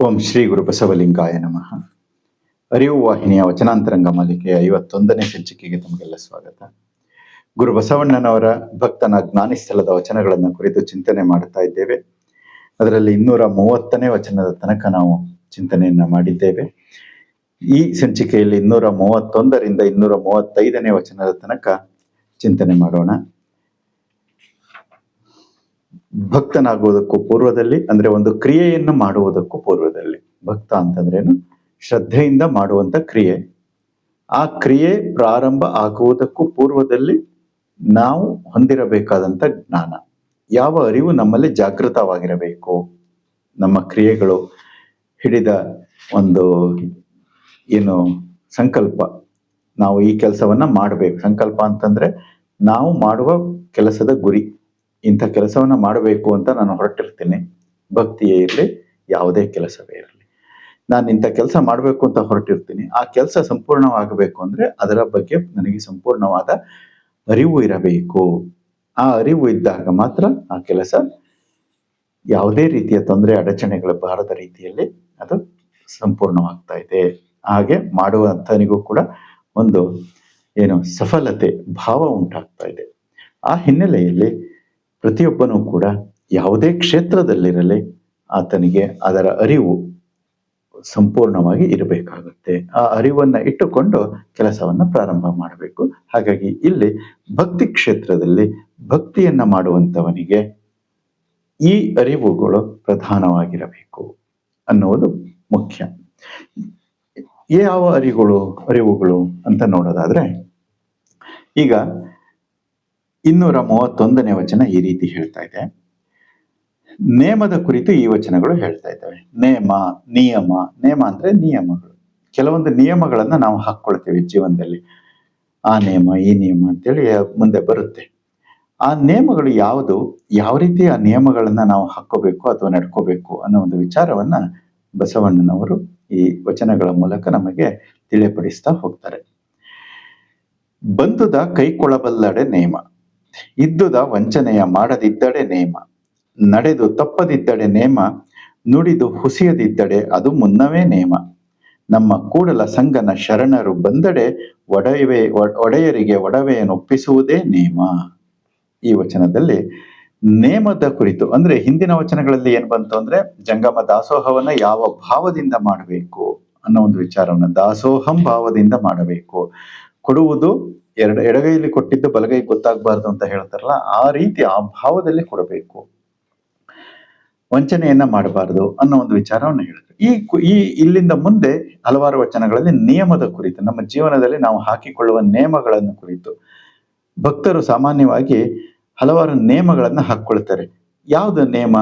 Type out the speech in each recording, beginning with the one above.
ಓಂ ಶ್ರೀ ಗುರು ಬಸವಲಿಂಗಾಯ ನಮಃ. ಅರಿವು ವಾಹಿನಿಯ ವಚನಾಂತರಂಗ ಮಾಲಿಕೆಯ ಐವತ್ತೊಂದನೇ ಸಂಚಿಕೆಗೆ ತಮಗೆಲ್ಲ ಸ್ವಾಗತ. ಗುರು ಬಸವಣ್ಣನವರ ಭಕ್ತನ ಜ್ಞಾನಿಸ್ಥಳದ ವಚನಗಳನ್ನು ಕುರಿತು ಚಿಂತನೆ ಮಾಡುತ್ತಾ ಇದ್ದೇವೆ. ಅದರಲ್ಲಿ ಇನ್ನೂರ ಮೂವತ್ತನೇ ವಚನದ ತನಕ ನಾವು ಚಿಂತನೆಯನ್ನ ಮಾಡಿದ್ದೇವೆ. ಈ ಸಂಚಿಕೆಯಲ್ಲಿ ಇನ್ನೂರ ಮೂವತ್ತೊಂದರಿಂದ ಇನ್ನೂರ ಮೂವತ್ತೈದನೇ ವಚನದ ತನಕ ಚಿಂತನೆ ಮಾಡೋಣ. ಭಕ್ತನಾಗುವುದಕ್ಕೂ ಪೂರ್ವದಲ್ಲಿ, ಅಂದ್ರೆ ಒಂದು ಕ್ರಿಯೆಯನ್ನು ಮಾಡುವುದಕ್ಕೂ ಪೂರ್ವದಲ್ಲಿ. ಭಕ್ತ ಅಂತಂದ್ರೇನು ಶ್ರದ್ಧೆಯಿಂದ ಮಾಡುವಂತ ಕ್ರಿಯೆ. ಆ ಕ್ರಿಯೆ ಪ್ರಾರಂಭ ಆಗುವುದಕ್ಕೂ ಪೂರ್ವದಲ್ಲಿ ನಾವು ಹೊಂದಿರಬೇಕಾದಂತ ಜ್ಞಾನ. ಯಾವ ಅರಿವು ನಮ್ಮಲ್ಲಿ ಜಾಗೃತವಾಗಿರಬೇಕು? ನಮ್ಮ ಕ್ರಿಯೆಗಳು ಹಿಡಿದ ಒಂದು ಏನು ಸಂಕಲ್ಪ. ನಾವು ಈ ಕೆಲಸವನ್ನ ಮಾಡಬೇಕು. ಸಂಕಲ್ಪ ಅಂತಂದ್ರೆ ನಾವು ಮಾಡುವ ಕೆಲಸದ ಗುರಿ. ಇಂಥ ಕೆಲಸವನ್ನ ಮಾಡಬೇಕು ಅಂತ ನಾನು ಹೊರಟಿರ್ತೀನಿ. ಭಕ್ತಿಯೇ ಇರಲಿ, ಯಾವುದೇ ಕೆಲಸವೇ ಇರಲಿ. ನಾನು ಇಂಥ ಕೆಲಸ ಮಾಡಬೇಕು ಅಂತ ಹೊರಟಿರ್ತೀನಿ. ಆ ಕೆಲಸ ಸಂಪೂರ್ಣವಾಗಬೇಕು ಅಂದರೆ ಅದರ ಬಗ್ಗೆ ನನಗೆ ಸಂಪೂರ್ಣವಾದ ಅರಿವು ಇರಬೇಕು. ಆ ಅರಿವು ಇದ್ದಾಗ ಮಾತ್ರ ಆ ಕೆಲಸ ಯಾವುದೇ ರೀತಿಯ ತೊಂದರೆ, ಅಡಚಣೆಗಳು ಬಾರದ ರೀತಿಯಲ್ಲಿ ಅದು ಸಂಪೂರ್ಣವಾಗ್ತಾ ಇದೆ. ಹಾಗೆ ಮಾಡುವಂಥನಿಗೂ ಕೂಡ ಒಂದು ಏನು ಸಫಲತೆ, ಭಾವ ಉಂಟಾಗ್ತಾ ಇದೆ. ಆ ಹಿನ್ನೆಲೆಯಲ್ಲಿ ಪ್ರತಿಯೊಬ್ಬನೂ ಕೂಡ ಯಾವುದೇ ಕ್ಷೇತ್ರದಲ್ಲಿರಲಿ ಆತನಿಗೆ ಅದರ ಅರಿವು ಸಂಪೂರ್ಣವಾಗಿ ಇರಬೇಕಾಗುತ್ತೆ. ಆ ಅರಿವನ್ನ ಇಟ್ಟುಕೊಂಡು ಕೆಲಸವನ್ನ ಪ್ರಾರಂಭ ಮಾಡಬೇಕು. ಹಾಗಾಗಿ ಇಲ್ಲಿ ಭಕ್ತಿ ಕ್ಷೇತ್ರದಲ್ಲಿ ಭಕ್ತಿಯನ್ನ ಮಾಡುವಂಥವನಿಗೆ ಈ ಅರಿವುಗಳು ಪ್ರಧಾನವಾಗಿರಬೇಕು ಅನ್ನುವುದು ಮುಖ್ಯ. ಯಾವ ಅರಿವುಗಳು ಅರಿವುಗಳು ಅಂತ ನೋಡೋದಾದ್ರೆ ಈಗ ಇನ್ನೂರ ಮೂವತ್ತೊಂದನೇ ವಚನ ಈ ರೀತಿ ಹೇಳ್ತಾ ಇದೆ. ನೇಮದ ಕುರಿತು ಈ ವಚನಗಳು ಹೇಳ್ತಾ ಇದ್ದಾವೆ. ನೇಮ, ನಿಯಮ, ನೇಮ ಅಂದ್ರೆ ನಿಯಮಗಳು. ಕೆಲವೊಂದು ನಿಯಮಗಳನ್ನ ನಾವು ಹಾಕ್ಕೊಳ್ತೇವೆ ಜೀವನದಲ್ಲಿ. ಆ ನಿಯಮ ಈ ನಿಯಮ ಅಂತೇಳಿ ಮುಂದೆ ಬರುತ್ತೆ. ಆ ನಿಯಮಗಳು ಯಾವುದು? ಯಾವ ರೀತಿ ಆ ನಿಯಮಗಳನ್ನ ನಾವು ಹಾಕೋಬೇಕು ಅಥವಾ ನಡ್ಕೋಬೇಕು ಅನ್ನೋ ಒಂದು ವಿಚಾರವನ್ನ ಬಸವಣ್ಣನವರು ಈ ವಚನಗಳ ಮೂಲಕ ನಮಗೆ ತಿಳಿಯಪಡಿಸ್ತಾ ಹೋಗ್ತಾರೆ. ಬಂದುದ ಕೈಕೊಳ್ಳಬಲ್ಲಡೆ ನೇಮ. ಇದ್ದುದ ವಂಚನೆಯ ಮಾಡದಿದ್ದಡೆ ನೇಮ, ನಡೆದು ತಪ್ಪದಿದ್ದಡೆ ನೇಮ, ನುಡಿದು ಹುಸಿಯದಿದ್ದಡೆ ಅದು ಮುನ್ನವೇ ನೇಮ. ನಮ್ಮ ಕೂಡಲ ಸಂಗನ ಶರಣರು ಬಂದಡೆ ಒಡವೆ, ಒಡೆಯರಿಗೆ ಒಡವೆಯನ್ನು ಒಪ್ಪಿಸುವುದೇ ನೇಮ. ಈ ವಚನದಲ್ಲಿ ನೇಮದ ಕುರಿತು, ಅಂದ್ರೆ ಹಿಂದಿನ ವಚನಗಳಲ್ಲಿ ಏನ್ ಬಂತು ಅಂದ್ರೆ, ಜಂಗಮ ದಾಸೋಹವನ್ನ ಯಾವ ಭಾವದಿಂದ ಮಾಡಬೇಕು ಅನ್ನೋ ಒಂದು ವಿಚಾರವನ್ನು ದಾಸೋಹಂ ಭಾವದಿಂದ ಮಾಡಬೇಕು. ಕೊಡುವುದು ಎರಡು ಎಡಗೈಲಿ ಕೊಟ್ಟಿದ್ದು ಬಲಗೈ ಗೊತ್ತಾಗಬಾರ್ದು ಅಂತ ಹೇಳ್ತಾರಲ್ಲ, ಆ ರೀತಿ ಆ ಭಾವದಲ್ಲಿ ಕೊಡಬೇಕು. ವಂಚನೆಯನ್ನ ಮಾಡಬಾರದು ಅನ್ನೋ ಒಂದು ವಿಚಾರವನ್ನು ಹೇಳಿದ್ರು. ಈ ಈ ಇಲ್ಲಿಂದ ಮುಂದೆ ಹಲವಾರು ವಚನಗಳಲ್ಲಿ ನಿಯಮದ ಕುರಿತು, ನಮ್ಮ ಜೀವನದಲ್ಲಿ ನಾವು ಹಾಕಿಕೊಳ್ಳುವ ನಿಯಮಗಳನ್ನು ಕುರಿತು. ಭಕ್ತರು ಸಾಮಾನ್ಯವಾಗಿ ಹಲವಾರು ನಿಯಮಗಳನ್ನು ಹಾಕ್ಕೊಳ್ತಾರೆ. ಯಾವ್ದು ನಿಯಮ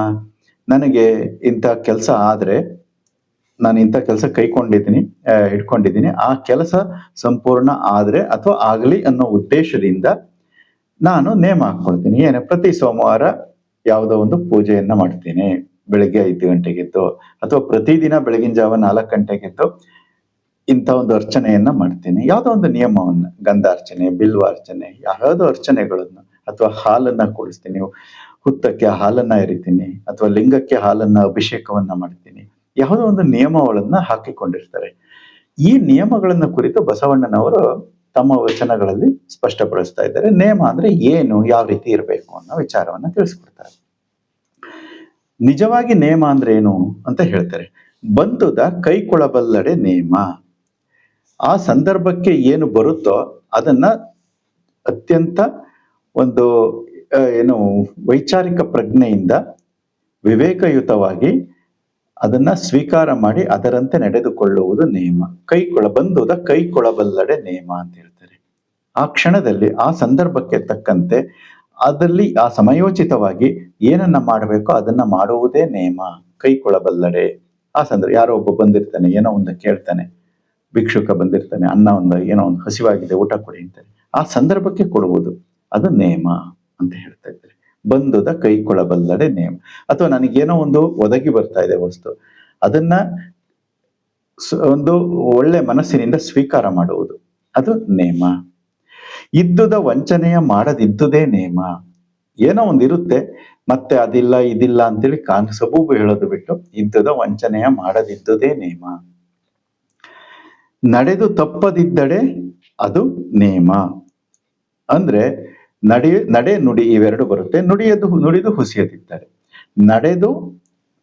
ನನಗೆ ಇಂಥ ಕೆಲಸ ಆದ್ರೆ, ನಾನು ಇಂಥ ಕೆಲಸ ಕೈಕೊಂಡಿದ್ದೀನಿ ಹಿಡ್ಕೊಂಡಿದ್ದೀನಿ ಆ ಕೆಲಸ ಸಂಪೂರ್ಣ ಆದ್ರೆ ಅಥವಾ ಆಗಲಿ ಅನ್ನೋ ಉದ್ದೇಶದಿಂದ ನಾನು ನೇಮ ಹಾಕ್ಕೊಳ್ತೀನಿ. ಏನು, ಪ್ರತಿ ಸೋಮವಾರ ಯಾವುದೋ ಒಂದು ಪೂಜೆಯನ್ನ ಮಾಡ್ತೀನಿ. ಬೆಳಿಗ್ಗೆ ಐದು ಗಂಟೆಗೆದ್ದು ಅಥವಾ ಪ್ರತಿದಿನ ಬೆಳಗಿನ ಜಾವ ನಾಲ್ಕು ಗಂಟೆಗೆದ್ದು ಇಂಥ ಒಂದು ಅರ್ಚನೆಯನ್ನ ಮಾಡ್ತೀನಿ. ಯಾವುದೋ ಒಂದು ನಿಯಮವನ್ನ ಗಂಧಾರ್ಚನೆ ಬಿಲ್ವಾರ್ಚನೆ ಯಾವುದೋ ಅರ್ಚನೆಗಳನ್ನು ಅಥವಾ ಹಾಲನ್ನ ಕುಡಿಸ್ತೀನಿ. ಹುತ್ತಕ್ಕೆ ಹಾಲನ್ನ ಎರಿತೀನಿ ಅಥವಾ ಲಿಂಗಕ್ಕೆ ಹಾಲನ್ನ ಅಭಿಷೇಕವನ್ನ ಮಾಡ್ತೀನಿ. ಯಾವುದೋ ಒಂದು ನಿಯಮಗಳನ್ನ ಹಾಕಿಕೊಂಡಿರ್ತಾರೆ. ಈ ನಿಯಮಗಳನ್ನ ಕುರಿತು ಬಸವಣ್ಣನವರು ತಮ್ಮ ವಚನಗಳಲ್ಲಿ ಸ್ಪಷ್ಟಪಡಿಸ್ತಾ ಇದ್ದಾರೆ. ನೇಮ ಅಂದ್ರೆ ಏನು, ಯಾವ ರೀತಿ ಇರಬೇಕು ಅನ್ನೋ ವಿಚಾರವನ್ನ ತಿಳಿಸ್ಕೊಡ್ತಾರೆ. ನಿಜವಾಗಿ ನೇಮ ಅಂದ್ರೆ ಏನು ಅಂತ ಹೇಳ್ತಾರೆ. ಬಂಧುದ ಕೈಕೊಳಬಲ್ಲಡೆ ನೇಮ. ಆ ಸಂದರ್ಭಕ್ಕೆ ಏನು ಬರುತ್ತೋ ಅದನ್ನ ಅತ್ಯಂತ ಒಂದು ಏನು ವೈಚಾರಿಕ ಪ್ರಜ್ಞೆಯಿಂದ ವಿವೇಕಯುತವಾಗಿ ಅದನ್ನ ಸ್ವೀಕಾರ ಮಾಡಿ ಅದರಂತೆ ನಡೆದುಕೊಳ್ಳುವುದು ನೇಮ. ಕೈಕೊಳ, ಬಂದುದ ಕೈಕೊಳಬಲ್ಲಡೆ ನೇಮ ಅಂತ ಹೇಳ್ತಾರೆ ಆ ಕ್ಷಣದಲ್ಲಿ, ಆ ಸಂದರ್ಭಕ್ಕೆ ತಕ್ಕಂತೆ ಅದರಲ್ಲಿ ಆ ಸಮಯೋಚಿತವಾಗಿ ಏನನ್ನ ಮಾಡಬೇಕೋ ಅದನ್ನ ಮಾಡುವುದೇ ನೇಮ ಕೈಕೊಳಬಲ್ಲಡೆ ಆ ಸಂದರ್ಭ ಯಾರೋ ಒಬ್ಬ ಬಂದಿರ್ತಾನೆ, ಏನೋ ಒಂದು ಕೇಳ್ತಾನೆ. ಭಿಕ್ಷುಕ ಬಂದಿರ್ತಾನೆ, ಅನ್ನ ಒಂದು, ಏನೋ ಒಂದು ಹಸಿವಾಗಿದೆ, ಊಟ ಕೊಡಿ ಅಂತಾರೆ. ಆ ಸಂದರ್ಭಕ್ಕೆ ಕೊಡುವುದು ಅದು ನೇಮ ಅಂತ ಹೇಳ್ತಾ ಇದ್ದಾರೆ. ಬಂದುದ ಕೈಕೊಳ್ಳಬಲ್ಲದೆ ನೇಮ. ಅಥವಾ ನನಗೇನೋ ಒಂದು ಒದಗಿ ಬರ್ತಾ ಇದೆ ವಸ್ತು. ಅದನ್ನ ಒಂದು ಒಳ್ಳೆ ಮನಸ್ಸಿನಿಂದ ಸ್ವೀಕಾರ ಮಾಡುವುದು. ಅದು ನೇಮ. ಇದ್ದುದ ವಂಚನೆಯ ಮಾಡದಿದ್ದುದೇ ನೇಮ. ಏನೋ ಒಂದು ಇರುತ್ತೆ. ಮತ್ತೆ ಅದಿಲ್ಲ, ಇದಿಲ್ಲ ಅಂತೇಳಿ ಕಾನ್ ಸಬೂಬು ಹೇಳೋದು ಬಿಟ್ಟು ಇದ್ದುದ ವಂಚನೆಯ ಮಾಡದಿದ್ದುದೇ ನೇಮ. ನಡೆದು ತಪ್ಪದಿದ್ದಡೆ ಅದು ನೇಮ. ಅಂದ್ರೆ ನಡೆ ನಡೆ, ನುಡಿ ಇವೆರಡು ಬರುತ್ತೆ. ನುಡಿಯದು, ನುಡಿದು ಹುಸಿಯದಿದ್ದರೆ. ನಡೆದು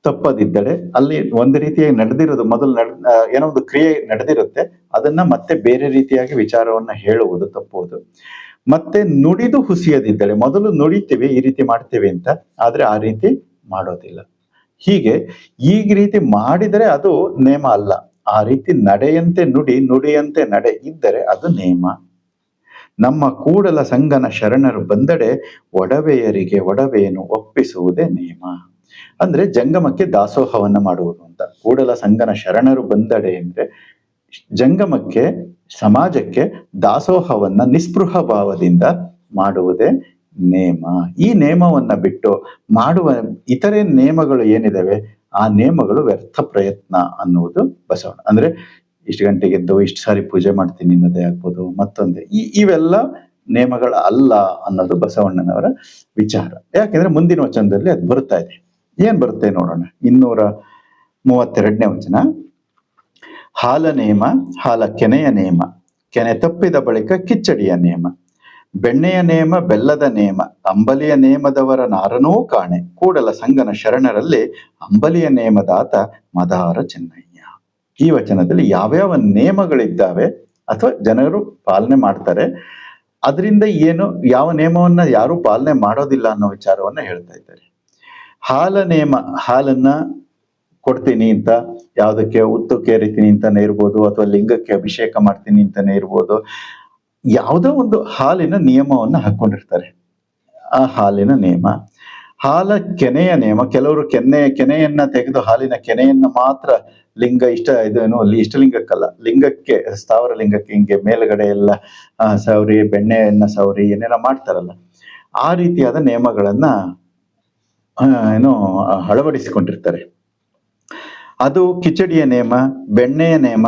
ತಪ್ಪದಿದ್ದರೆ ಅಲ್ಲಿ ಒಂದು ರೀತಿಯಾಗಿ ನಡೆದಿರೋದು ಮೊದಲು ನಡ್ ಏನೋ ಒಂದು ಕ್ರಿಯೆ ನಡೆದಿರುತ್ತೆ. ಅದನ್ನ ಮತ್ತೆ ಬೇರೆ ರೀತಿಯಾಗಿ ವಿಚಾರವನ್ನ ಹೇಳುವುದು ತಪ್ಪುವುದು. ಮತ್ತೆ ನುಡಿದು ಹುಸಿಯದಿದ್ದರೆ, ಮೊದಲು ನುಡಿತೀವಿ, ಈ ರೀತಿ ಮಾಡ್ತೀವಿ ಅಂತ, ಆದ್ರೆ ಆ ರೀತಿ ಮಾಡೋದಿಲ್ಲ. ಹೀಗೆ ಈ ರೀತಿ ಮಾಡಿದರೆ ಅದು ನೇಮ ಅಲ್ಲ. ಆ ರೀತಿ ನಡೆಯಂತೆ ನುಡಿ, ನುಡಿಯಂತೆ ನಡೆ ಇದ್ದರೆ ಅದು ನೇಮ. ನಮ್ಮ ಕೂಡಲ ಸಂಗನ ಶರಣರು ಬಂದಡೆ ಒಡವೆಯರಿಗೆ ಒಡವೆಯನ್ನು ಒಪ್ಪಿಸುವುದೇ ನೇಮ ಅಂದ್ರೆ ಜಂಗಮಕ್ಕೆ ದಾಸೋಹವನ್ನ ಮಾಡುವುದು ಅಂತ. ಕೂಡಲ ಸಂಗನ ಶರಣರು ಬಂದಡೆ ಅಂದ್ರೆ ಜಂಗಮಕ್ಕೆ, ಸಮಾಜಕ್ಕೆ ದಾಸೋಹವನ್ನ ನಿಸ್ಪೃಹ ಭಾವದಿಂದ ಮಾಡುವುದೇ ನೇಮ. ಈ ನೇಮವನ್ನ ಬಿಟ್ಟು ಮಾಡುವ ಇತರೆ ನೇಮಗಳು ಏನಿದಾವೆ? ಆ ನೇಮಗಳು ವ್ಯರ್ಥ ಪ್ರಯತ್ನ ಅನ್ನುವುದು ಬಸವಣ್ಣ. ಅಂದ್ರೆ ಇಷ್ಟು ಗಂಟೆಗೆ ಎದ್ದು ಇಷ್ಟು ಸಾರಿ ಪೂಜೆ ಮಾಡ್ತೀನಿ ಅನ್ನೋದೇ ಆಗ್ಬೋದು, ಮತ್ತೊಂದು. ಈ, ಇವೆಲ್ಲ ನೇಮಗಳ ಅಲ್ಲ ಅನ್ನೋದು ಬಸವಣ್ಣನವರ ವಿಚಾರ. ಯಾಕೆಂದ್ರೆ ಮುಂದಿನ ವಚನದಲ್ಲಿ ಅದು ಬರ್ತಾ ಇದೆ. ಏನ್ ಬರುತ್ತೆ ನೋಡೋಣ. ಇನ್ನೂರ ಮೂವತ್ತೆರಡನೇ ವಚನ. ಹಾಲ ನೇಮ, ಹಾಲ ಕೆನೆಯ ನೇಮ. ಕೆನೆ ತಪ್ಪಿದ ಬಳಿಕ ಕಿಚ್ಚಡಿಯ ನೇಮ. ಬೆಣ್ಣೆಯ ನೇಮ, ಬೆಲ್ಲದ ನೇಮ. ಅಂಬಲಿಯ ನೇಮದವರ ನಾರನೂ ಕಾಣೆ. ಕೂಡಲ ಸಂಗನ ಶರಣರಲ್ಲಿ ಅಂಬಲಿಯ ನೇಮದಾತ ಮದಾರ ಚೆನ್ನಯ್ಯ. ಈ ವಚನದಲ್ಲಿ ಯಾವ್ಯಾವ ನಿಯಮಗಳಿದ್ದಾವೆ ಅಥವಾ ಜನರು ಪಾಲನೆ ಮಾಡ್ತಾರೆ, ಅದರಿಂದ ಏನು, ಯಾವ ನಿಯಮವನ್ನ ಯಾರು ಪಾಲನೆ ಮಾಡೋದಿಲ್ಲ ಅನ್ನೋ ವಿಚಾರವನ್ನ ಹೇಳ್ತಾ ಇದ್ದಾರೆ. ಹಾಲ ನೇಮ, ಹಾಲನ್ನ ಕೊಡ್ತೀನಿ ಅಂತ, ಯಾವುದಕ್ಕೆ ಉತ್ತು ಕೇರಿತೀನಿ ಅಂತಾನೆ ಇರ್ಬೋದು, ಅಥವಾ ಲಿಂಗಕ್ಕೆ ಅಭಿಷೇಕ ಮಾಡ್ತೀನಿ ಅಂತಾನೆ ಇರ್ಬೋದು, ಯಾವುದೋ ಒಂದು ಹಾಲಿನ ನಿಯಮವನ್ನು ಹಾಕೊಂಡಿರ್ತಾರೆ. ಆ ಹಾಲಿನ ನಿಯಮ ಹಾಲ ಕೆನೆಯ ನಿಯಮ. ಕೆಲವರು ಕೆನೆ ಕೆನೆಯನ್ನ ತೆಗೆದು ಹಾಲಿನ ಕೆನೆಯನ್ನ ಮಾತ್ರ ಲಿಂಗ ಇಷ್ಟ ಇದೇನು ಅಲ್ಲಿ ಇಷ್ಟಲಿಂಗಕ್ಕಲ್ಲ. ಲಿಂಗಕ್ಕೆ, ಸ್ಥಾವರ ಲಿಂಗಕ್ಕೆ ಹಿಂಗೆ ಮೇಲ್ಗಡೆ ಎಲ್ಲ ಸವರಿ, ಬೆಣ್ಣೆಯನ್ನ ಸವರಿ, ಏನೇನೋ ಮಾಡ್ತಾರಲ್ಲ. ಆ ರೀತಿಯಾದ ನಿಯಮಗಳನ್ನ ಏನು, ಅಳವಡಿಸಿಕೊಂಡಿರ್ತಾರೆ. ಅದು ಕಿಚಡಿಯ ನೇಮ ಬೆಣ್ಣೆಯ ನೇಮ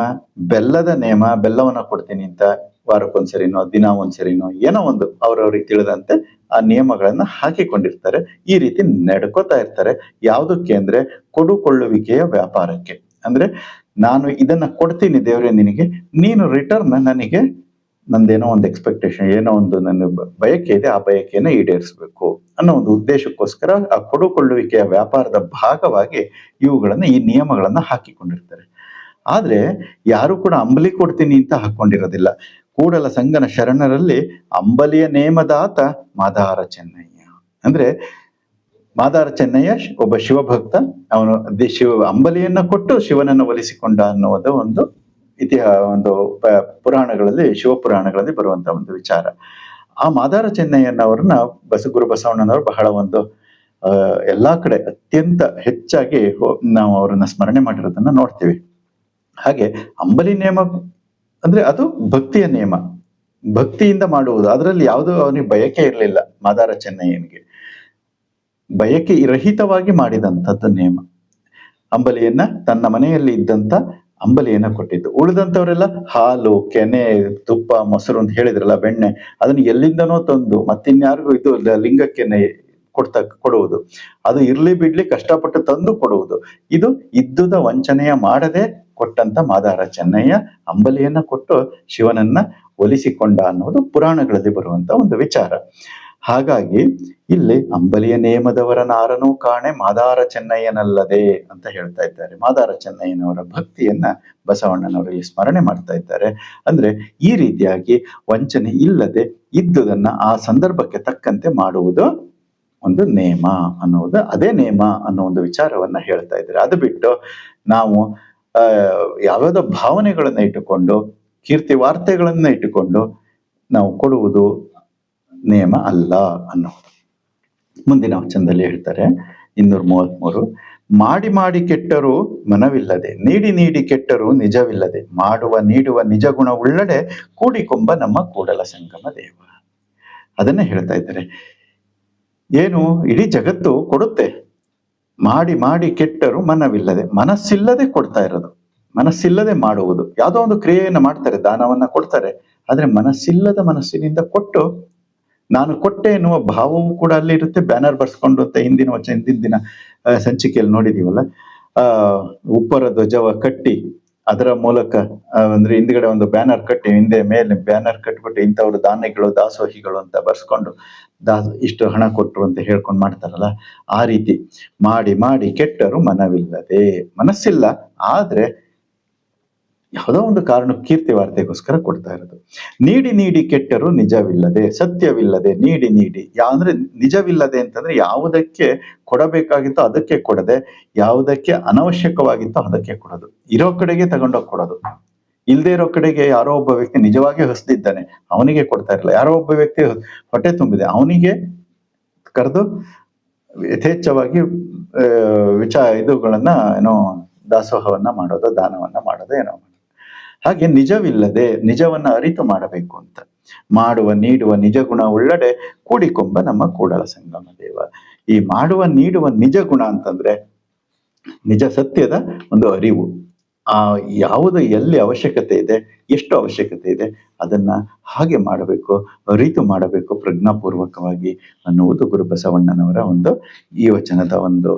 ಬೆಲ್ಲದ ನೇಮ ಬೆಲ್ಲವನ್ನ ಕೊಡ್ತೀನಿ ಅಂತ ವಾರಕ್ಕೊಂದ್ಸರಿನೋ ದಿನ ಒಂದ್ಸರಿನೋ ಏನೋ ಒಂದು ಅವ್ರವ್ರಿಗೆ ತಿಳಿದಂತೆ ನಿಯಮಗಳನ್ನ ಹಾಕಿಕೊಂಡಿರ್ತಾರೆ. ಈ ರೀತಿ ನಡ್ಕೋತಾ ಇರ್ತಾರೆ. ಯಾವುದಕ್ಕೆ ಅಂದ್ರೆ ಕೊಡುಕೊಳ್ಳುವಿಕೆಯ ವ್ಯಾಪಾರಕ್ಕೆ. ಅಂದ್ರೆ ನಾನು ಇದನ್ನ ಕೊಡ್ತೀನಿ ದೇವ್ರೆ ನಿನಗೆ, ನೀನು ರಿಟರ್ನ್ ನನಗೆ ನಂದೇನೋ ಒಂದು ಎಕ್ಸ್ಪೆಕ್ಟೇಷನ್ ಏನೋ ಒಂದು ನನ್ನ ಬಯಕೆ ಇದೆ, ಆ ಬಯಕೆಯನ್ನು ಈಡೇರಿಸಬೇಕು ಅನ್ನೋ ಒಂದು ಉದ್ದೇಶಕ್ಕೋಸ್ಕರ ಆ ಕೊಡುಕೊಳ್ಳುವಿಕೆಯ ವ್ಯಾಪಾರದ ಭಾಗವಾಗಿ ಇವುಗಳನ್ನ, ಈ ನಿಯಮಗಳನ್ನ ಹಾಕಿಕೊಂಡಿರ್ತಾರೆ. ಆದ್ರೆ ಯಾರು ಕೂಡ ಅಂಬಲಿ ಕೊಡ್ತೀನಿ ಅಂತ ಹಾಕೊಂಡಿರೋದಿಲ್ಲ. ಕೂಡಲ ಸಂಗನ ಶರಣರಲ್ಲಿ ಅಂಬಲಿಯ ನೇಮದಾತ ಮಾದಾರ ಚೆನ್ನಯ್ಯ. ಅಂದ್ರೆ ಮಾದಾರ ಚೆನ್ನಯ್ಯ ಒಬ್ಬ ಶಿವಭಕ್ತ, ಅವನು ಶಿವ ಅಂಬಲಿಯನ್ನ ಕೊಟ್ಟು ಶಿವನನ್ನು ಒಲಿಸಿಕೊಂಡ ಅನ್ನುವುದು ಒಂದು ಇತಿಹಾಸ ಒಂದು ಪುರಾಣಗಳಲ್ಲಿ ಶಿವಪುರಾಣಗಳಲ್ಲಿ ಬರುವಂತ ಒಂದು ವಿಚಾರ. ಆ ಮಾದಾರ ಚೆನ್ನಯ್ಯನವ್ರನ್ನ ಬಸಗುರು ಬಸವಣ್ಣನವರು ಬಹಳ ಒಂದು ಎಲ್ಲಾ ಕಡೆ ಅತ್ಯಂತ ಹೆಚ್ಚಾಗಿ ನಾವು ಅವರನ್ನ ಸ್ಮರಣೆ ಮಾಡಿರೋದನ್ನ ನೋಡ್ತೀವಿ. ಹಾಗೆ ಅಂಬಲಿ ನೇಮ ಅಂದ್ರೆ ಅದು ಭಕ್ತಿಯ ನಿಯಮ. ಭಕ್ತಿಯಿಂದ ಮಾಡುವುದು, ಅದರಲ್ಲಿ ಯಾವುದೋ ಅವನಿಗೆ ಬಯಕೆ ಇರಲಿಲ್ಲ, ಮಾದಾರ ಚೆನ್ನಯ್ಯನಿಗೆ. ಬಯಕೆ ರಹಿತವಾಗಿ ಮಾಡಿದಂಥದ್ದು ನೇಮ ಅಂಬಲಿಯನ್ನ ತನ್ನ ಮನೆಯಲ್ಲಿ ಇದ್ದಂತ ಅಂಬಲಿಯನ್ನ ಕೊಟ್ಟಿದ್ದು. ಉಳಿದಂಥವರೆಲ್ಲ ಹಾಲು, ಕೆನೆ, ತುಪ್ಪ, ಮೊಸರು ಅಂತ ಹೇಳಿದ್ರಲ್ಲ, ಬೆಣ್ಣೆ, ಅದನ್ನ ಎಲ್ಲಿಂದನೋ ತಂದು ಮತ್ತಿನ್ಯಾರಿಗೂ ಇದು ಲಿಂಗಕ್ಕೆ ಕೊಡ್ತಾ, ಕೊಡುವುದು. ಅದು ಇರ್ಲಿ ಬಿಡ್ಲಿ ಕಷ್ಟಪಟ್ಟು ತಂದು ಕೊಡುವುದು. ಇದು ಇದ್ದುದ ವಂಚನೆಯ ಮಾಡದೆ ಕೊಟ್ಟಂತ ಮಾದಾರ ಚೆನ್ನಯ್ಯ ಅಂಬಲಿಯನ್ನ ಕೊಟ್ಟು ಶಿವನನ್ನ ಒಲಿಸಿಕೊಂಡ ಅನ್ನೋದು ಪುರಾಣಗಳಲ್ಲಿ ಬರುವಂತ ಒಂದು ವಿಚಾರ. ಹಾಗಾಗಿ ಇಲ್ಲಿ ಅಂಬಲಿಯ ನೇಮದವರ ನಾರನೂ ಕಾಣೆ ಮಾದಾರ ಚೆನ್ನಯ್ಯನಲ್ಲದೆ ಅಂತ ಹೇಳ್ತಾ ಇದ್ದಾರೆ. ಮಾದಾರ ಚೆನ್ನಯ್ಯನವರ ಭಕ್ತಿಯನ್ನ ಬಸವಣ್ಣನವರು ಇಲ್ಲಿ ಸ್ಮರಣೆ ಮಾಡ್ತಾ ಇದ್ದಾರೆ. ಅಂದ್ರೆ ಈ ರೀತಿಯಾಗಿ ವಂಚನೆ ಇಲ್ಲದೆ ಇದ್ದುದನ್ನ ಆ ಸಂದರ್ಭಕ್ಕೆ ತಕ್ಕಂತೆ ಮಾಡುವುದು ಒಂದು ನೇಮ ಅನ್ನುವುದು ಅದೇ ನೇಮ ಅನ್ನೋ ಒಂದು ವಿಚಾರವನ್ನ ಹೇಳ್ತಾ ಇದ್ದಾರೆ. ಅದು ಬಿಟ್ಟು ನಾವು ಯಾವ್ಯಾವ್ದೋ ಭಾವನೆಗಳನ್ನ ಇಟ್ಟುಕೊಂಡು, ಕೀರ್ತಿ ವಾರ್ತೆಗಳನ್ನ ಇಟ್ಟುಕೊಂಡು ನಾವು ಕೊಡುವುದು ನಿಯಮ ಅಲ್ಲ ಅನ್ನೋದು ಮುಂದಿನ ವಚನದಲ್ಲಿ ಹೇಳ್ತಾರೆ, ಇನ್ನೂರ ಮೂವತ್ಮೂರು, ಮಾಡಿ ಮಾಡಿ ಕೆಟ್ಟರು ಮನವಿಲ್ಲದೆ, ನೀಡಿ ನೀಡಿ ಕೆಟ್ಟರು ನಿಜವಿಲ್ಲದೆ, ಮಾಡುವ ನೀಡುವ ನಿಜ ಗುಣ ಉಳ್ಳಡೆ, ಕೂಡಿಕೊಂಬ ನಮ್ಮ ಕೂಡಲ ಸಂಗಮ ದೇವ. ಅದನ್ನೇ ಹೇಳ್ತಾ ಇದ್ದಾರೆ. ಏನು, ಇಡೀ ಜಗತ್ತು ಕೊಡುತ್ತೆ. ಮಾಡಿ ಮಾಡಿ ಕೆಟ್ಟರು ಮನವಿಲ್ಲದೆ, ಮನಸ್ಸಿಲ್ಲದೆ ಕೊಡ್ತಾ ಇರೋದು. ಮನಸ್ಸಿಲ್ಲದೆ ಮಾಡುವುದು. ಯಾವುದೋ ಒಂದು ಕ್ರಿಯೆಯನ್ನು ಮಾಡ್ತಾರೆ, ದಾನವನ್ನ ಕೊಡ್ತಾರೆ. ಆದರೆ ಮನಸ್ಸಿಲ್ಲದ ಮನಸ್ಸಿನಿಂದ ಕೊಟ್ಟು, ನಾನು ಕೊಟ್ಟೆ ಎನ್ನುವ ಭಾವವು ಕೂಡ ಅಲ್ಲಿ ಇರುತ್ತೆ. ಬ್ಯಾನರ್ ಬರ್ಸ್ಕೊಂಡು ಅಂತ ಹಿಂದಿನ ವಚನ, ಹಿಂದಿನ ದಿನ ಸಂಚಿಕೆಯಲ್ಲಿ ನೋಡಿದೀವಲ್ಲ. ಆ, ಉಪ್ಪರ ಧ್ವಜವ ಕಟ್ಟಿ ಅದರ ಮೂಲಕ ಅಂದ್ರೆ ಹಿಂದ್ಗಡೆ ಒಂದು ಬ್ಯಾನರ್ ಕಟ್ಟಿ, ಹಿಂದೆ ಮೇಲೆ ಬ್ಯಾನರ್ ಕಟ್ಬಿಟ್ಟು ಇಂಥವ್ರು ದಾನಿಗಳು, ದಾಸೋಹಿಗಳು ಅಂತ ಬರ್ಸ್ಕೊಂಡು ದಾ, ಇಷ್ಟು ಹಣ ಕೊಟ್ಟರು ಅಂತ ಹೇಳ್ಕೊಂಡು ಮಾಡ್ತಾರಲ್ಲ, ಆ ರೀತಿ. ಮಾಡಿ ಮಾಡಿ ಕೆಟ್ಟರು ಮನವಿಲ್ಲದೆ, ಮನಸ್ಸಿಲ್ಲ, ಆದ್ರೆ ಯಾವುದೋ ಒಂದು ಕಾರಣ ಕೀರ್ತಿ ವಾರ್ತೆಗೋಸ್ಕರ ಕೊಡ್ತಾ ಇರೋದು. ನೀಡಿ ನೀಡಿ ಕೆಟ್ಟರು ನಿಜವಿಲ್ಲದೆ, ಸತ್ಯವಿಲ್ಲದೆ, ನೀಡಿ ನೀಡಿ. ಯಾ ಅಂದ್ರೆ ನಿಜವಿಲ್ಲದೆ ಅಂತಂದ್ರೆ ಯಾವುದಕ್ಕೆ ಕೊಡಬೇಕಾಗಿತ್ತೋ ಅದಕ್ಕೆ ಕೊಡದೆ, ಯಾವುದಕ್ಕೆ ಅನವಶ್ಯಕವಾಗಿತ್ತೋ ಅದಕ್ಕೆ ಕೊಡೋದು. ಇರೋ ಕಡೆಗೆ ತಗೊಂಡೋಗಿ ಕೊಡೋದು. ಇಲ್ಲದೆ ಇರೋ ಕಡೆಗೆ ಯಾರೋ ಒಬ್ಬ ವ್ಯಕ್ತಿ ನಿಜವಾಗಿ ಹೊಸದಿದ್ದಾನೆ, ಅವನಿಗೆ ಕೊಡ್ತಾ ಇರಲ್ಲ. ಯಾರೋ ಒಬ್ಬ ವ್ಯಕ್ತಿ ಹೊಟ್ಟೆ ತುಂಬಿದೆ, ಅವನಿಗೆ ಕರೆದು ಯಥೇಚ್ಛವಾಗಿ ವಿಚಾರ ವಿಚ ಇದುಗಳನ್ನ ಏನೋ ದಾಸೋಹವನ್ನ ಮಾಡೋದು, ದಾನವನ್ನ ಮಾಡೋದು ಏನೋ. ಹಾಗೆ ನಿಜವಿಲ್ಲದೆ ನಿಜವನ್ನ ಅರಿತು ಮಾಡಬೇಕು ಅಂತ. ಮಾಡುವ, ನೀಡುವ ನಿಜ ಗುಣ ಉಳ್ಳಡೆ ಕೂಡಿಕೊಂಬ ನಮ್ಮ ಕೂಡಲ ಸಂಗಮ ದೇವ. ಈ ಮಾಡುವ, ನೀಡುವ ನಿಜ ಗುಣ ಅಂತಂದ್ರೆ ನಿಜ ಸತ್ಯದ ಒಂದು ಅರಿವು. ಆ ಯಾವುದು ಎಲ್ಲಿ ಅವಶ್ಯಕತೆ ಇದೆ, ಎಷ್ಟು ಅವಶ್ಯಕತೆ ಇದೆ, ಅದನ್ನ ಹಾಗೆ ಮಾಡಬೇಕು, ಅರಿತು ಮಾಡಬೇಕು, ಪ್ರಜ್ಞಾಪೂರ್ವಕವಾಗಿ ಅನ್ನುವುದು ಗುರು ಬಸವಣ್ಣನವರ ಒಂದು ಈ ವಚನದ ಒಂದು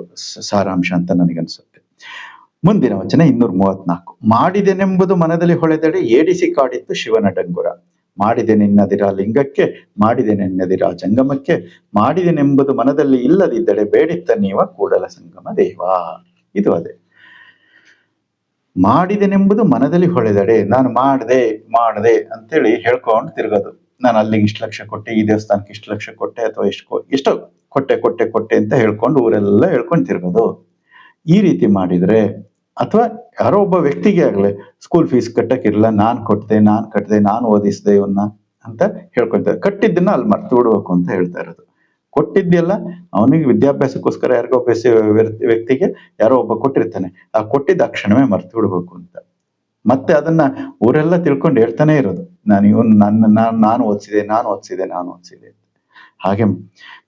ಸಾರಾಂಶ ಅಂತ ನನಗನ್ಸುತ್ತೆ. ಮುಂದಿನ ವಚನ ಇನ್ನೂರ ಮೂವತ್ನಾಲ್ಕು ಮಾಡಿದೆನೆಂಬುದು ಮನದಲ್ಲಿ ಹೊಳೆದಡೆ ಏಡಿಸಿ ಕಾಡಿತ್ತು ಶಿವನ ಡಂಗುರ. ಮಾಡಿದೆನೆನ್ನದಿರ ಲಿಂಗಕ್ಕೆ, ಮಾಡಿದೆನೆನ್ನದಿರ ಜಂಗಮಕ್ಕೆ, ಮಾಡಿದೆನೆಂಬುದು ಮನದಲ್ಲಿ ಇಲ್ಲದಿದ್ದರೆ ಬೇಡಿತ್ತ ನೀವ ಕೂಡಲ ಸಂಗಮ ದೇವ. ಇದು ಅದೇ. ಮಾಡಿದೆನೆಂಬುದು ಮನದಲ್ಲಿ ಹೊಳೆದಡೆ, ನಾನು ಮಾಡಿದೆ ಮಾಡಿದೆ ಅಂತೇಳಿ ಹೇಳ್ಕೊಂಡು ತಿರ್ಗೋದು. ನಾನು ಅಲ್ಲಿಗೆ ಇಷ್ಟು ಲಕ್ಷ ಕೊಟ್ಟೆ, ಈ ದೇವಸ್ಥಾನಕ್ಕೆ ಇಷ್ಟು ಲಕ್ಷ ಕೊಟ್ಟೆ ಅಥವಾ ಎಷ್ಟು ಎಷ್ಟೋ ಕೊಟ್ಟೆ ಕೊಟ್ಟೆ ಕೊಟ್ಟೆ ಅಂತ ಹೇಳ್ಕೊಂಡು ಊರೆಲ್ಲ ಹೇಳ್ಕೊಂಡು ತಿರ್ಗೋದು. ಈ ರೀತಿ ಮಾಡಿದ್ರೆ ಅಥವಾ ಯಾರೋ ಒಬ್ಬ ವ್ಯಕ್ತಿಗೆ ಆಗ್ಲಿ ಸ್ಕೂಲ್ ಫೀಸ್ ಕಟ್ಟಕ್ಕಿರಲ್ಲ ನಾನು ಕೊಟ್ಟೆ ನಾನ್ ಕಟ್ಟದೆ ನಾನು ಓದಿಸಿದೆ ಇವನ್ನ ಅಂತ ಹೇಳ್ಕೊಳ್ತಾರೆ. ಕಟ್ಟಿದ್ದನ್ನ ಅಲ್ಲಿ ಮರ್ತು ಬಿಡ್ಬೇಕು ಅಂತ ಹೇಳ್ತಾ ಇರೋದು. ಕೊಟ್ಟಿದ್ದೆಲ್ಲ ಅವನಿಗೆ ವಿದ್ಯಾಭ್ಯಾಸಕ್ಕೋಸ್ಕರ ಯಾರಿಗೋ ಒಬ್ಬ ಸ- ವ್ಯಕ್ತಿಗೆ ಯಾರೋ ಒಬ್ಬ ಕೊಟ್ಟಿರ್ತಾನೆ. ಆ ಕೊಟ್ಟಿದ್ದ ಆ ಕ್ಷಣವೇ ಮರ್ತು ಬಿಡ್ಬೇಕು ಅಂತ. ಮತ್ತೆ ಅದನ್ನ ಊರೆಲ್ಲ ತಿಳ್ಕೊಂಡು ಹೇಳ್ತಾನೆ ಇರೋದು. ನಾನು ಇವನ್, ನನ್ನ, ನಾನು ನಾನು ಓದಿಸಿದೆ ನಾನು ಓದಿಸಿದೆ ನಾನು ಓದಿಸಿದೆ ಹಾಗೆ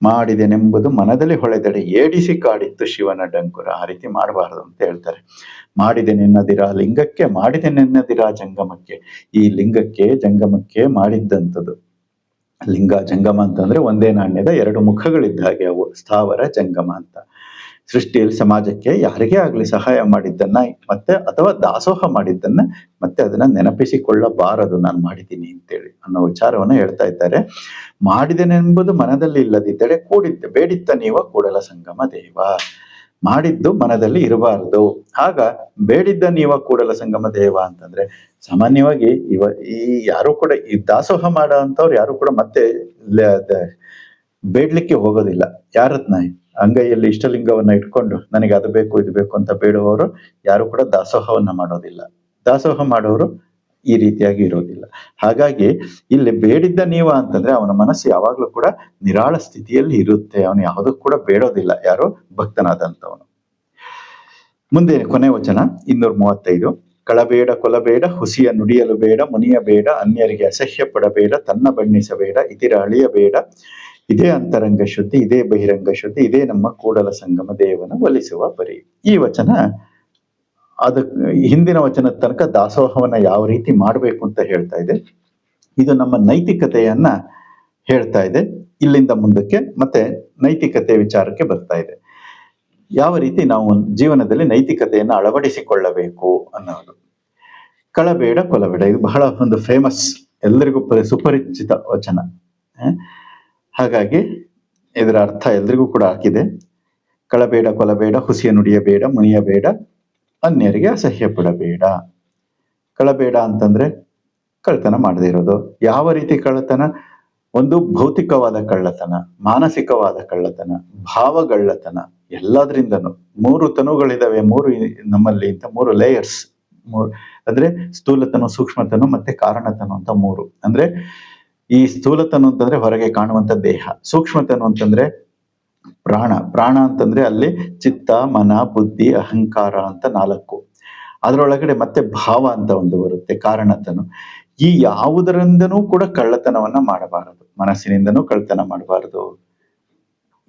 ಮಾಡಿದೆನೆಂಬುದು ಮನದಲ್ಲಿ ಹೊಳೆದಡೆ ಏಡಿಸಿ ಕಾಡಿತ್ತು ಶಿವನ ಡಂಕುರ. ಆ ರೀತಿ ಮಾಡಬಾರದು ಅಂತ ಹೇಳ್ತಾರೆ. ಮಾಡಿದೆನೆನ್ನದಿರ ಲಿಂಗಕ್ಕೆ ಮಾಡಿದೆನೆನ್ನದಿರ ಜಂಗಮಕ್ಕೆ. ಈ ಲಿಂಗಕ್ಕೆ, ಜಂಗಮಕ್ಕೆ ಮಾಡಿದ್ದಂಥದ್ದು. ಲಿಂಗ ಜಂಗಮ ಅಂತಂದ್ರೆ ಒಂದೇ ನಾಣ್ಯದ ಎರಡು ಮುಖಗಳಿದ್ದ ಹಾಗೆ ಅವು. ಸ್ಥಾವರ ಜಂಗಮ ಅಂತ. ಸೃಷ್ಟಿಯಲ್ಲಿ ಸಮಾಜಕ್ಕೆ ಯಾರಿಗೇ ಆಗಲಿ ಸಹಾಯ ಮಾಡಿದ್ದನ್ನ ಮತ್ತೆ ಅಥವಾ ದಾಸೋಹ ಮಾಡಿದ್ದನ್ನ ಮತ್ತೆ ಅದನ್ನ ನೆನಪಿಸಿಕೊಳ್ಳಬಾರದು ನಾನು ಮಾಡಿದ್ದೀನಿ ಅಂತೇಳಿ ಅನ್ನೋ ವಿಚಾರವನ್ನ ಹೇಳ್ತಾ ಇದ್ದಾರೆ. ಮಾಡಿದೆನೆಂಬುದು ಮನದಲ್ಲಿ ಇಲ್ಲದಿದ್ದರೆ ಕೂಡಿದ್ದ ಬೇಡಿತ್ತ ನೀವ ಕೂಡಲ ಸಂಗಮ ದೇವ. ಮಾಡಿದ್ದು ಮನದಲ್ಲಿ ಇರಬಾರದು. ಆಗ ಬೇಡಿದ್ದ ನೀವ ಕೂಡಲ ಸಂಗಮ ದೇವ ಅಂತಂದ್ರೆ ಸಾಮಾನ್ಯವಾಗಿ ಇವ, ಈ ಯಾರು ಕೂಡ ಈ ದಾಸೋಹ ಮಾಡೋ ಅಂತವ್ರು ಯಾರು ಕೂಡ ಮತ್ತೆ ಬೇಡ್ಲಿಕ್ಕೆ ಹೋಗೋದಿಲ್ಲ. ಯಾರತ್ನ ಅಂಗೈಯಲ್ಲಿ ಇಷ್ಟಲಿಂಗವನ್ನ ಇಟ್ಕೊಂಡು ನನಗೆ ಅದು ಬೇಕು, ಇದು ಬೇಕು ಅಂತ ಬೇಡುವವರು ಯಾರು ಕೂಡ ದಾಸೋಹವನ್ನ ಮಾಡೋದಿಲ್ಲ. ದಾಸೋಹ ಮಾಡೋರು ಈ ರೀತಿಯಾಗಿ ಇರೋದಿಲ್ಲ. ಹಾಗಾಗಿ ಇಲ್ಲಿ ಬೇಡಿದ್ದ ನೀವ ಅಂತಂದ್ರೆ ಅವನ ಮನಸ್ಸು ಯಾವಾಗ್ಲೂ ಕೂಡ ನಿರಾಳ ಸ್ಥಿತಿಯಲ್ಲಿ ಇರುತ್ತೆ. ಅವನು ಯಾವುದಕ್ಕೂ ಕೂಡ ಬೇಡೋದಿಲ್ಲ. ಯಾರು? ಭಕ್ತನಾದಂಥವನು. ಮುಂದೆ ಕೊನೆ ವಚನ, ಇನ್ನೂರ ಮೂವತ್ತೈದು. ಕಳಬೇಡ, ಕೊಲಬೇಡ, ಹುಸಿಯ ನುಡಿಯಲು ಬೇಡ, ಮುನಿಯ ಬೇಡ, ಅನ್ಯರಿಗೆ ಅಸಹ್ಯ ಪಡಬೇಡ ತನ್ನ ಬಣ್ಣಿಸಬೇಡ ಇತಿರ ಅಳಿಯಬೇಡ. ಇದೇ ಅಂತರಂಗ ಶುದ್ಧಿ, ಇದೇ ಬಹಿರಂಗ ಶುದ್ಧಿ, ಇದೇ ನಮ್ಮ ಕೂಡಲ ಸಂಗಮ ದೇವನ ಒಲಿಸುವ ಪರಿ. ಈ ವಚನ ಅದಕ್ಕೆ ಹಿಂದಿನ ವಚನದ ತನಕ ದಾಸೋಹವನ್ನ ಯಾವ ರೀತಿ ಮಾಡಬೇಕು ಅಂತ ಹೇಳ್ತಾ ಇದೆ. ಇದು ನಮ್ಮ ನೈತಿಕತೆಯನ್ನ ಹೇಳ್ತಾ ಇದೆ. ಇಲ್ಲಿಂದ ಮುಂದಕ್ಕೆ ಮತ್ತೆ ನೈತಿಕತೆ ವಿಚಾರಕ್ಕೆ ಬರ್ತಾ ಇದೆ. ಯಾವ ರೀತಿ ನಾವು ಜೀವನದಲ್ಲಿ ನೈತಿಕತೆಯನ್ನು ಅಳವಡಿಸಿಕೊಳ್ಳಬೇಕು ಅನ್ನೋದು. ಕಳಬೇಡ, ಕೊಲಬೇಡ, ಇದು ಬಹಳ ಒಂದು ಫೇಮಸ್ ಎಲ್ಲರಿಗೂ ಪರಿ- ಸುಪರಿಚಿತ ವಚನ. ಹಾಗಾಗಿ ಇದರ ಅರ್ಥ ಎಲ್ರಿಗೂ ಕೂಡ ಆಗಿದೆ. ಕಳಬೇಡ, ಕೊಲಬೇಡ ಹುಸಿಯ ನುಡಿಯಬೇಡ ಮುನಿಯಬೇಡ, ಅನ್ಯರಿಗೆ ಅಸಹ್ಯ ಪಡಬೇಡ. ಕಳಬೇಡ ಅಂತಂದ್ರೆ ಕಳ್ಳತನ ಮಾಡದೇ ಇರೋದು. ಯಾವ ರೀತಿ ಕಳ್ಳತನ? ಒಂದು ಭೌತಿಕವಾದ ಕಳ್ಳತನ, ಮಾನಸಿಕವಾದ ಕಳ್ಳತನ ಭಾವಗಳ್ಳತನ ಎಲ್ಲದ್ರಿಂದನು. ಮೂರು ತನುಗಳಿದಾವೆ, ಮೂರು ನಮ್ಮಲ್ಲಿ ಅಂತ ಮೂರು ಲೇಯರ್ಸ್ ಮೂರು ಅಂದ್ರೆ ಸ್ಥೂಲತನು, ಸೂಕ್ಷ್ಮತನು ಮತ್ತೆ ಕಾರಣತನು ಅಂತ ಮೂರು. ಅಂದ್ರೆ ಈ ಸ್ಥೂಲತನು ಅಂತಂದ್ರೆ ಹೊರಗೆ ಕಾಣುವಂತ ದೇಹ. ಸೂಕ್ಷ್ಮತನು ಅಂತಂದ್ರೆ ಪ್ರಾಣ. ಪ್ರಾಣ ಅಂತಂದ್ರೆ ಅಲ್ಲಿ ಚಿತ್ತ, ಮನ, ಬುದ್ಧಿ, ಅಹಂಕಾರ ಅಂತ ನಾಲ್ಕು. ಅದರೊಳಗಡೆ ಮತ್ತೆ ಭಾವ ಅಂತ ಒಂದು ಬರುತ್ತೆ, ಕಾರಣತನು. ಈ ಯಾವುದರಿಂದನೂ ಕೂಡ ಕಳ್ಳತನವನ್ನ ಮಾಡಬಾರದು. ಮನಸ್ಸಿನಿಂದನೂ ಕಳ್ಳತನ ಮಾಡಬಾರದು.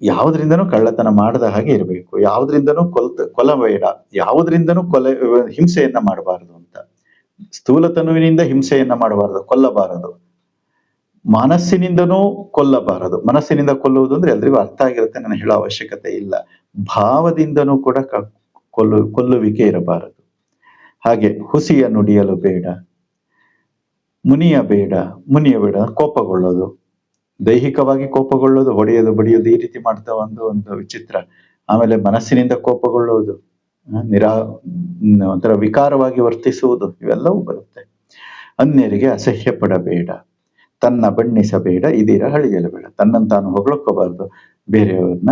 ಯಾವುದರಿಂದನೂ ಕಳ್ಳತನ ಮಾಡದ ಹಾಗೆ ಇರಬೇಕು. ಯಾವುದರಿಂದನೂ ಕೊಲ್ತ ಕೊಲಬೇಡ ಯಾವುದರಿಂದನೂ ಕೊಲೆ, ಹಿಂಸೆಯನ್ನ ಮಾಡಬಾರದು ಅಂತ. ಸ್ಥೂಲತನುವಿನಿಂದ ಹಿಂಸೆಯನ್ನ ಮಾಡಬಾರದು, ಕೊಲ್ಲಬಾರದು. ಮನಸ್ಸಿನಿಂದನೂ ಕೊಲ್ಲಬಾರದು. ಮನಸ್ಸಿನಿಂದ ಕೊಲ್ಲುವುದು ಅಂದ್ರೆ ಎಲ್ರಿಗೂ ಅರ್ಥ ಆಗಿರುತ್ತೆ ನಾನು ಹೇಳೋ ಅವಶ್ಯಕತೆ ಇಲ್ಲ. ಭಾವದಿಂದನೂ ಕೂಡ ಕೊಲ್ಲು, ಕೊಲ್ಲುವಿಕೆ ಇರಬಾರದು. ಹಾಗೆ ಹುಸಿಯ ನುಡಿಯಲು ಬೇಡ, ಮುನಿಯ ಬೇಡ ಮುನಿಯ ಬೇಡ, ಕೋಪಗೊಳ್ಳೋದು. ದೈಹಿಕವಾಗಿ ಕೋಪಗೊಳ್ಳೋದು, ಹೊಡೆಯೋದು, ಬಡಿಯೋದು, ಈ ರೀತಿ ಮಾಡ್ತಾ ಒಂದು ಒಂದು ವಿಚಿತ್ರ. ಆಮೇಲೆ ಮನಸ್ಸಿನಿಂದ ಕೋಪಗೊಳ್ಳುವುದು ನಿರಾ, ಒಂಥರ ವಿಕಾರವಾಗಿ ವರ್ತಿಸುವುದು, ಇವೆಲ್ಲವೂ ಬರುತ್ತೆ. ಅನ್ಯರಿಗೆ ಅಸಹ್ಯ ಪಡಬೇಡ ತನ್ನ ಬಣ್ಣಿಸಬೇಡ, ಇದೀರ ಹಳಿಯಲಬೇಡ ತನ್ನನ್ನು ತಾನು ಹೊಗಳಕೋಬಾರ್ದು, ಬೇರೆಯವ್ರನ್ನ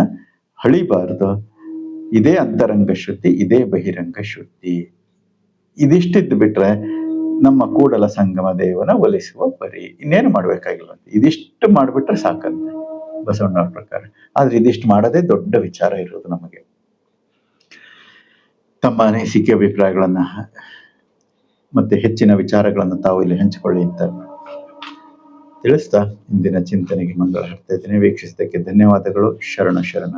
ಹಳಿಬಾರ್ದು. ಇದೇ ಅಂತರಂಗ ಶುದ್ಧಿ, ಇದೇ ಬಹಿರಂಗ ಶುದ್ಧಿ. ಇದಿಷ್ಟಿದ್ದು ಬಿಟ್ರೆ ನಮ್ಮ ಕೂಡಲ ಸಂಗಮ ದೇವನ ಒಲಿಸುವ ಪರಿ. ಇನ್ನೇನು ಮಾಡ್ಬೇಕಾಗಿಲ್ಲ. ಇದಿಷ್ಟು ಮಾಡ್ಬಿಟ್ರೆ ಸಾಕಂತೆ, ಬಸವಣ್ಣವ್ರ ಪ್ರಕಾರ. ಆದ್ರೆ ಇದಿಷ್ಟು ಮಾಡೋದೇ ದೊಡ್ಡ ವಿಚಾರ ಇರೋದು ನಮಗೆ. ತಮ್ಮ ಅನಿಸಿಕೆ ಅಭಿಪ್ರಾಯಗಳನ್ನ ಮತ್ತೆ ಹೆಚ್ಚಿನ ವಿಚಾರಗಳನ್ನು ತಾವು ಇಲ್ಲಿ ಹಂಚಿಕೊಳ್ಳಿ ಅಂತ ತಿಳಿಸ್ತಾ ಇಂದಿನ ಚಿಂತನೆಗೆ ಮಂಗಳ ಹಾಡ್ತಾ ಇದ್ದೇನೆ ವೀಕ್ಷಿಸಿದ್ದಕ್ಕೆ ಧನ್ಯವಾದಗಳು. ಶರಣ ಶರಣ.